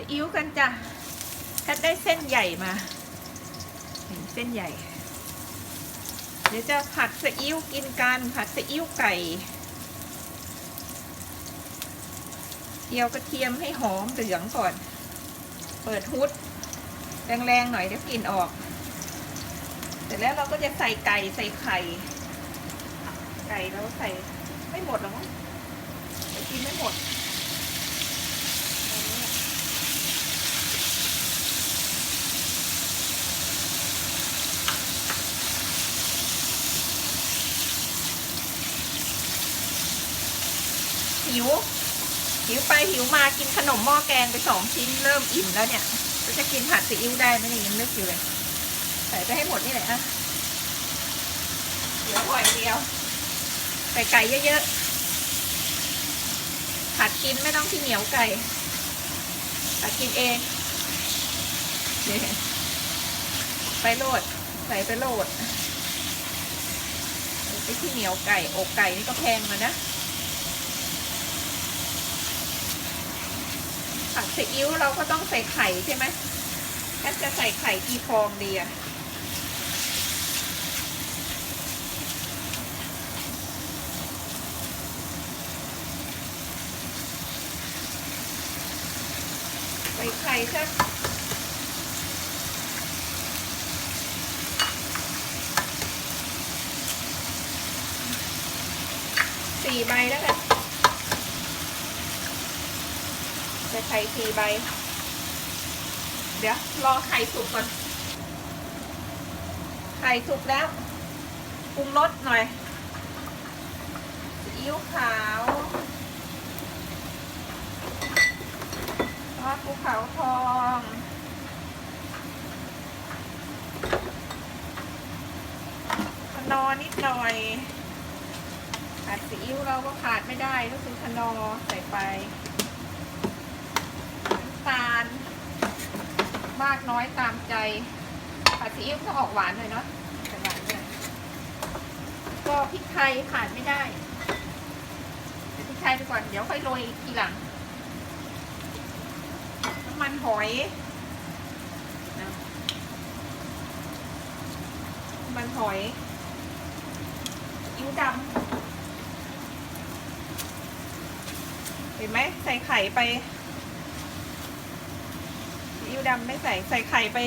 ซีอิ๊วกันจ้ะแพทได้เส้นใหญ่มาเห็นเส้นใหญ่ เดี๋ยวจะผัดซีอิ๊วกินกันผัดซีอิ๊วไก่เจียวกระเทียมให้หอมเหลืองก่อน เปิดฮุดแรงๆหน่อยเดี๋ยวกลิ่นออก เสร็จแล้วเราก็จะใส่ไก่ใส่ไข่ ไก่เราใส่ไม่หมดหรอกมั้งแต่กินไม่หมด หิว หิวไปหิวมากินขนมหม้อแกงไปสองชิ้นเริ่มอิ่มแล้วเนี่ยก็จะกินผัดซีอิ๊วได้ไหมเนี่ยยังนึกอยู่เลยใส่ไปให้หมดนี่แหละอะเหลือหอยเดียวใส่ไก่เยอะๆผัดกินไม่ต้องที่เหนียวไก่ผัดกินเองไปโลดใส่ไปโลดไปที่เหนียวไก่อกไก่นี่ก็แพงมานะ ผัดซีอิ๊วเราก็ต้องใส่ไข่ใช่ไหมแค่จะใส่ไข่กี่ฟองดีอะใส่ไข่สักสี่ใบแล้วกัน ใส่ไข่สี่ใบ เดี๋ยวรอไข่สุกก่อน ไข่สุกแล้วปรุงรสหน่อยซีอิ๊วขาวซอสภูเขาทองนอนิดหน่อยขาดซีอิ๊วเราก็ขาดไม่ได้ก็คือคนอใส่ไป ตาล มากน้อยตามใจผัดซีอิ๊วต้องออกหวานหน่อยเนาะแต่หวานเนี่ยก็พริกไทยขาดไม่ได้พริกไทยไปก่อนเดี๋ยวค่อยโรยทีหลังน้ำมันหอยน้ำมันหอยอิ๊วดำเห็นไหมใส่ไข่ไป วดำไม่ใส่ใส่ไข่ไป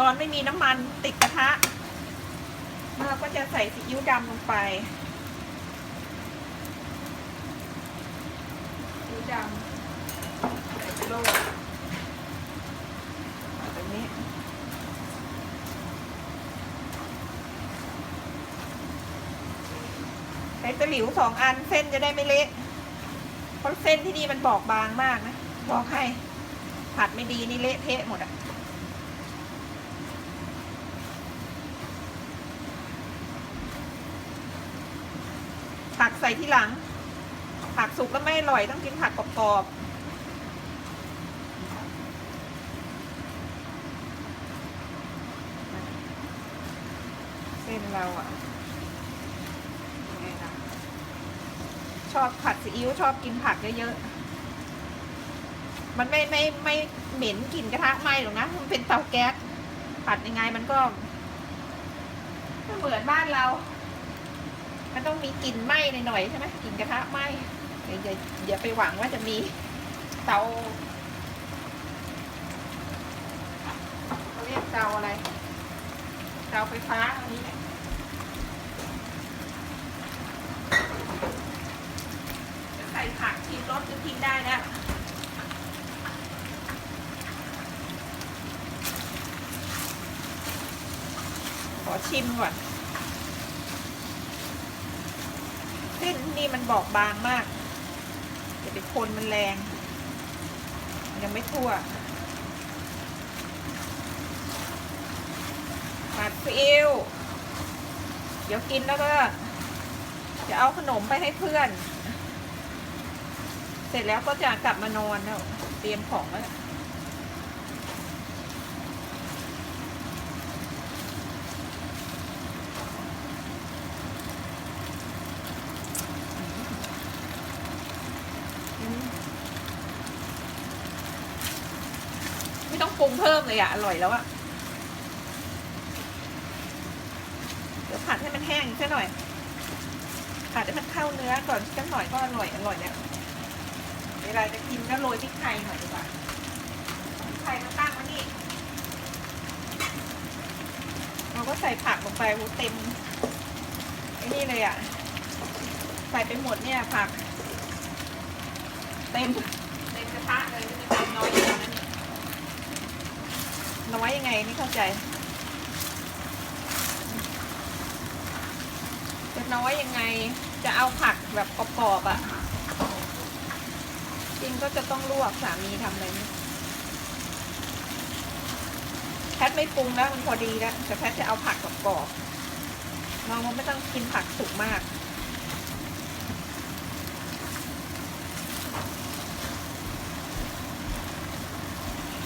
ตอนไม่มีน้ำมันติดกระทะเราก็จะใส่ซีอิ๊วดำลงไปซีอิ๊วดำใส่โลดแบบนี้ใช้ตะหลิวสองอันเส้นจะได้ไม่เละเพราะเส้นที่นี่มันบอกบางมากนะ บอกให้ ผัดไม่ดีนี่เละเทะหมดอะผักใส่ที่หลัง ผักสุกแล้วไม่อร่อยต้องกินผักกรอบๆ เส้นเราอะยังไงนะชอบผัดซีอิ๊วชอบกินผักเยอะๆ มันไม่ไม่ไม่เหม็นกลิ่นกระทะไหม้หรอกนะ มันเป็นเตาแก๊สผัดยังไงมันก็ไม่เหมือนบ้านเรา มันต้องมีกลิ่นไหม้หน่อยๆใช่ไหมกลิ่นกระทะไหม้อย่าอย่าอย่าไปหวังว่าจะมีเตาเขาเรียกเตาอะไร เตาไฟฟ้าอันนี้แหละใส่ผักชิมรสคือกินได้แล้ว ชิมก่อนเส้นนี่มันบอกบางมากเดี๋ยวไปคนมันแรง ยังไม่ทั่วผัดซีอิ๊วเดี๋ยวกินแล้วก็ จะเอาขนมไปให้เพื่อน เสร็จแล้วก็จะกลับมานอนแล้วเตรียมของแล้วอืม ปรุงเพิ่มเลยอะอร่อยแล้วอะเดี๋ยวผัดให้มันแห้งอีกสักหน่อย ผัดให้มันเข้าเนื้อก่อนสักหน่อยก็อร่อยอร่อยเนี่ยเวลาจะกินก็โรยพริกไทยหน่อยดีกว่าพริกไทยมาตั้งไว้นี่เราก็ใส่ผักลงไปโอ้เต็มไอ้นี่เลยอะใส่ไปหมดเนี่ยผัก เต็มกระทะเลยจะทำน้อยอยู่นะนี่น้อยยัง ไงไม่เข้าใจจะน้อยยังไงจะเอาผักแบบกรอบๆอะ่ะจริงก็จะต้องลวกสามีทำอะไรนี่แพทไม่ปรุงแล้วมันพอดีแล้วแต่แพทจะเอาผักกรอบๆน้องไม่ต้องกินผักสุกมาก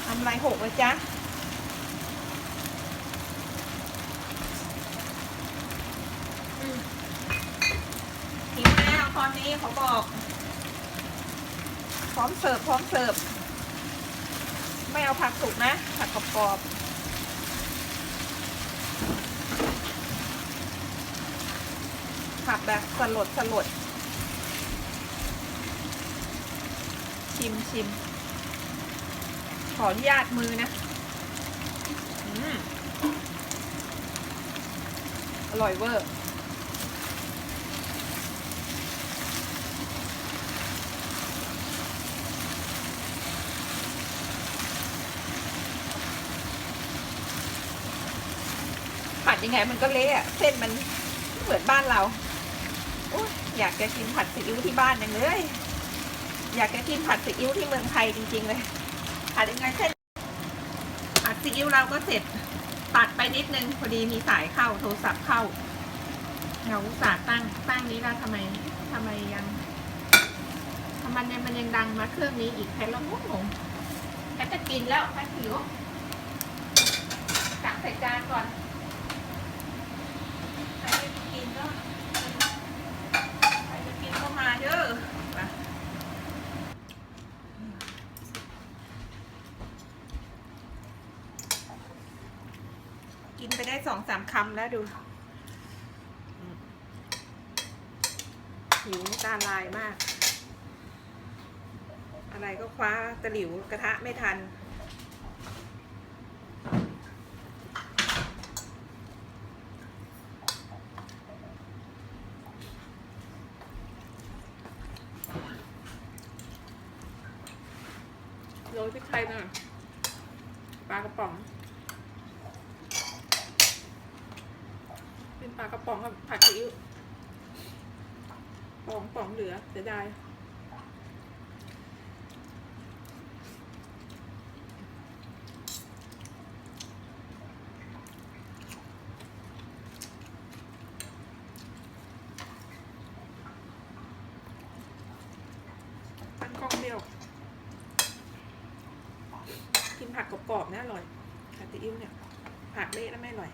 ทำลายหกเลยจ๊ะ อืมหิวแล้ว ตอนนี้เขาบอก พร้อมเสิร์ฟพร้อมเสิร์ฟ ไม่เอาผักสุกนะ ผักกรอบๆผักแบบสลดสลดชิมชิมขออนุญาตมือนะออร่อยเวอร์ ยังไงมันก็เละอะเส้นมันเหมือนบ้านเราโอยอยากจะกินผัดซีอิ๊วที่บ้านยังเลย อยากจะกินผัดซีอิ๊วที่เมืองไทยจริง ๆ เลยผัดยังไงเส้นผัดซีอิ๊วเราก็เสร็จตัดไปนิดนึงพอดีมีสายเข้าโทรศัพท์เข้าเราอุตส่าห์ตั้งตั้งนี้แล้วทำไมทำไมยังทำไมเนี่ยมันยังดังมาเครื่องนี้อีกแค่ละงงงแค่จะกินแล้วแค่หิวตักใส่จานก่อน กินก็ใครจะกินก็มาเด้อกินไปได้สองสามคำแล้วดู หิวตาลายมาก อะไรก็คว้าตะหลิวกระทะไม่ทัน โรยพริกไทยหน่อย ปลากระป๋อง เป็นปลากระป๋องกับผัดซีอิ๊วป๋องป๋องเหลือเสียดายตั้งกล้องเดียว กินผักกรอบๆนะอร่อยผัดซีอิ๊วเนี่ยผักเละแล้วไม่อร่อย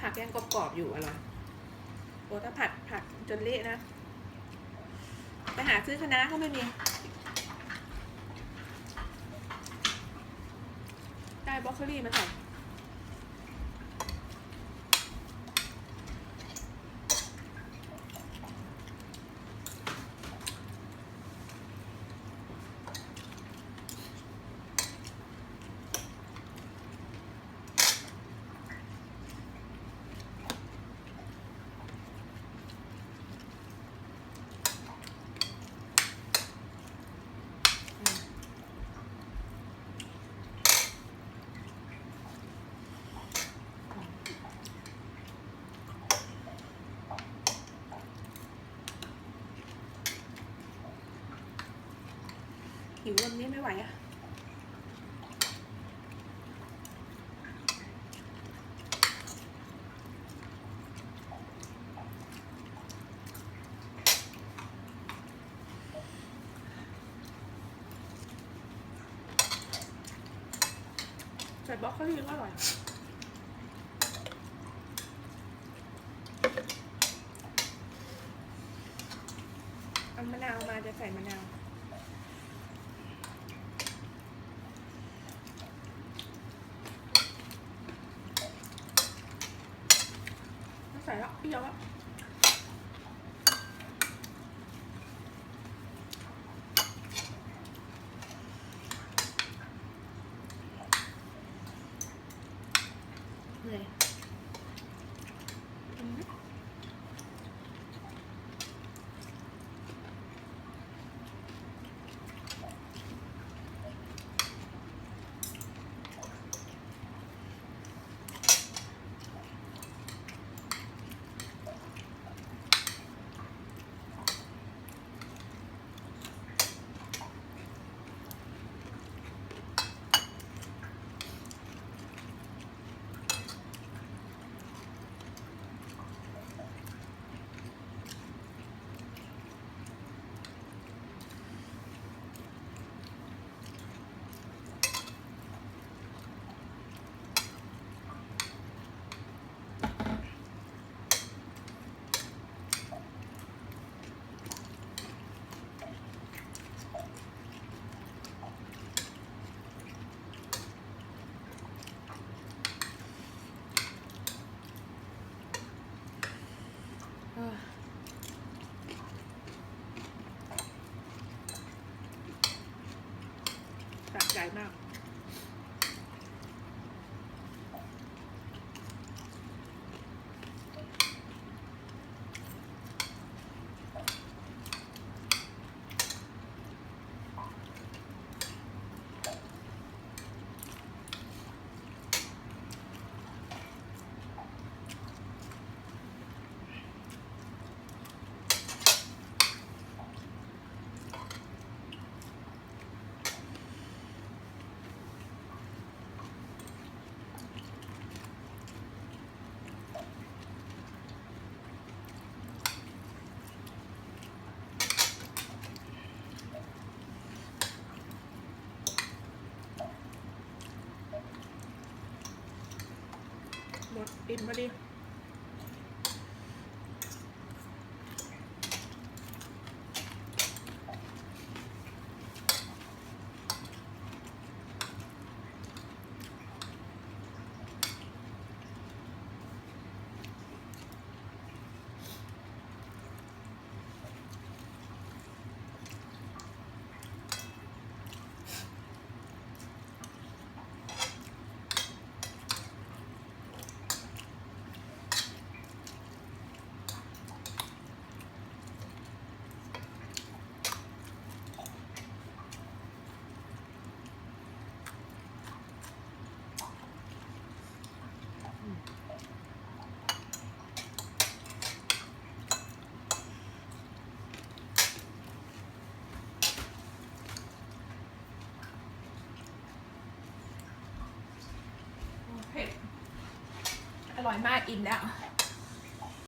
ผักยังกรอบๆอยู่อร่อยโอ้ถ้าผัดผัดจนเละนะ ไปหาซื้อคะน้าก็ไม่มีได้บรอกโคลี่มาใส่ ววันนี้ไม่ไหวอะใส่บล็อกโคลีก็อร่อย 小孩 subscribe now. Eat ready. ร่อยมากอิ่มแล้ว